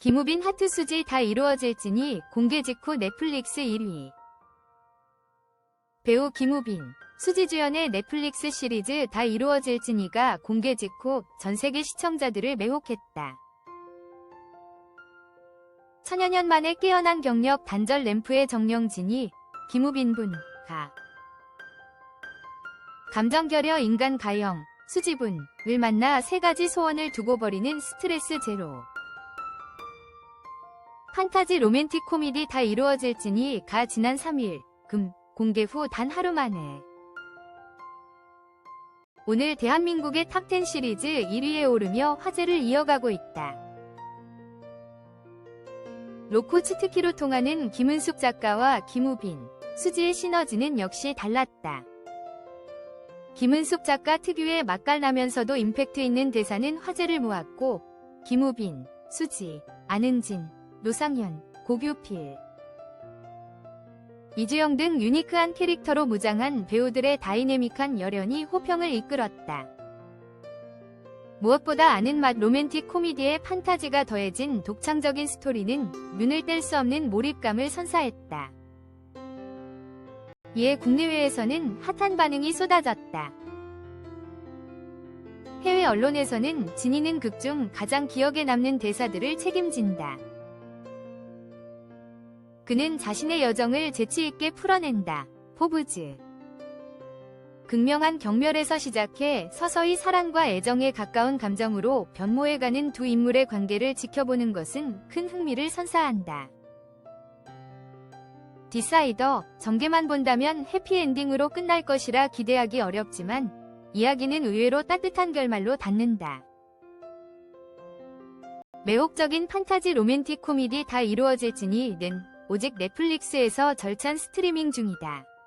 김우빈 하트 수지 다 이루어질지니 공개 직후 넷플릭스 1위. 배우 김우빈, 수지 주연의 넷플릭스 시리즈 다 이루어질지니가 공개 직후 전 세계 시청자들을 매혹했다. 천여년 만에 깨어난 경력 단절 램프의 정령진이 김우빈 분, 가. 감정결여 인간 가형, 수지분을 만나 세 가지 소원을 두고 버리는 스트레스 제로. 판타지 로맨틱 코미디 다 이루어질지니 가 지난 3일, 금, 공개 후 단 하루 만에. 오늘 대한민국의 탑10 시리즈 1위에 오르며 화제를 이어가고 있다. 로코 치트키로 통하는 김은숙 작가와 김우빈, 수지의 시너지는 역시 달랐다. 김은숙 작가 특유의 맛깔나면서도 임팩트 있는 대사는 화제를 모았고, 김우빈, 수지, 안은진, 노상현, 고규필, 이주영 등 유니크한 캐릭터로 무장한 배우들의 다이내믹한 열연이 호평을 이끌었다. 무엇보다 아는 맛 로맨틱 코미디에 판타지가 더해진 독창적인 스토리는 눈을 뗄 수 없는 몰입감을 선사했다. 이에 국내외에서는 핫한 반응이 쏟아졌다. 해외 언론에서는 진이는 극 중 가장 기억에 남는 대사들을 책임진다. 그는 자신의 여정을 재치있게 풀어낸다. 포브즈. 극명한 경멸에서 시작해 서서히 사랑과 애정에 가까운 감정으로 변모해가는 두 인물의 관계를 지켜보는 것은 큰 흥미를 선사한다. 디사이더, 전개만 본다면 해피엔딩으로 끝날 것이라 기대하기 어렵지만 이야기는 의외로 따뜻한 결말로 닿는다. 매혹적인 판타지 로맨틱 코미디 다 이루어질지니는 오직 넷플릭스에서 절찬 스트리밍 중이다.